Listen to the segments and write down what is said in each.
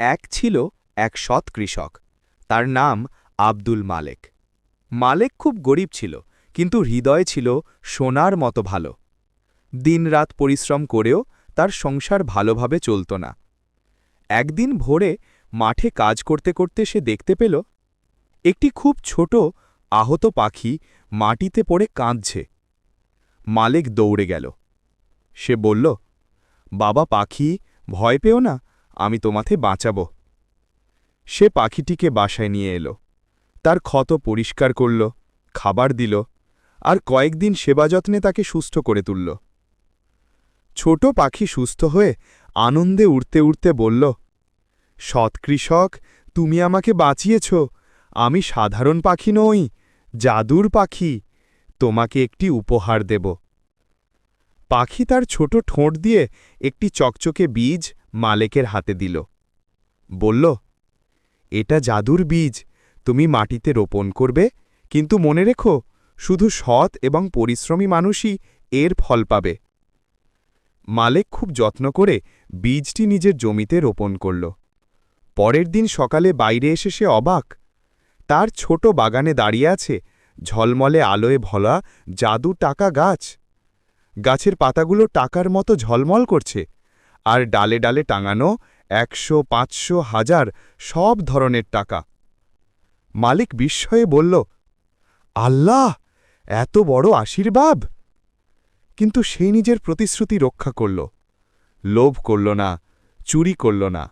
এক ছিল এক সৎ কৃষক। তার নাম আব্দুল মালেক। মালেক খুব গরিব ছিল, কিন্তু হৃদয় ছিল সোনার মতো ভালো। দিনরাত পরিশ্রম করেও তার সংসার ভালোভাবে চলত না। একদিন ভোরে মাঠে কাজ করতে করতে সে দেখতে পেল, একটি খুব ছোট আহত পাখি মাটিতে পড়ে কাঁদছে। মালেক দৌড়ে গেল। সে বলল, বাবা, পাখি, ভয় পেও না। আমি তোমাকে বাঁচাব। সে পাখিটিকে বাসায় নিয়ে এলো। তার ক্ষত পরিষ্কার করল, খাবার দিল আর কয়েকদিন সেবাযত্নে তাকে সুস্থ করে তুলল। ছোট পাখি সুস্থ হয়ে আনন্দে উড়তে উড়তে বলল, সৎ কৃষক, তুমি আমাকে বাঁচিয়েছ। আমি সাধারণ পাখি নই, জাদুর পাখি। তোমাকে একটি উপহার দেব পাখি তার ছোট ঠোঁট দিয়ে একটি চকচকে বীজ মালেকের হাতে দিল। বলল, এটা জাদুর বীজ, তুমি মাটিতে রোপণ করবে, কিন্তু মনে রেখো, শুধু সৎ এবং পরিশ্রমী মানুষই এর ফল পাবে মালেক খুব যত্ন করে বীজটি নিজের জমিতে রোপণ করল। পরের দিন সকালে বাইরে এসে সে অবাক। তার ছোট বাগানে দাঁড়িয়ে আছে ঝলমলে আলোয় ভলা জাদু টাকা গাছ। গাছের পাতাগুলো টাকার মতো ঝলমল করছে। আর ডালে ডালে টাঙানো একশো, পাঁচশো, হাজার সব ধরনের টাকা। মালিক বিস্ময়ে বলল, আল্লাহ, এত বড় আশীর্বাদ! কিন্তু সে নিজের প্রতিশ্রুতি রক্ষা করল। লোভ করল না, চুরি করল না।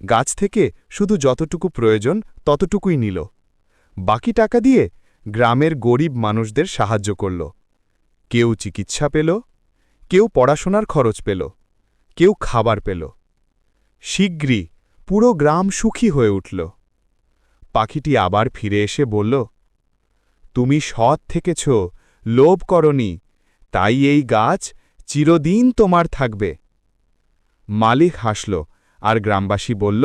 গাছ থেকে শুধু যতটুকু প্রয়োজন ততটুকুই নিল। বাকি টাকা দিয়ে গ্রামের গরিব মানুষদের সাহায্য করল। কেউ চিকিৎসা পেল, কেউ পড়াশোনার খরচ পেল। কেউ খাবার পেল। শীঘ্রই পুরো গ্রাম সুখী হয়ে উঠল। পাখিটি আবার ফিরে এসে বলল, তুমি সৎ থেকেছ, লোভ করনি, তাই এই গাছ চিরদিন তোমার থাকবে। মালিক হাসল আর গ্রামবাসী বলল,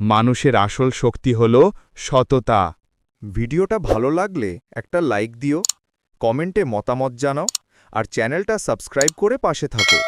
মানুষের আসল শক্তি হল সততা। ভিডিওটা ভালো লাগলে একটা লাইক দিও, কমেন্টে মতামত জানাও, আর চ্যানেলটা সাবস্ক্রাইব করে পাশে থাকো।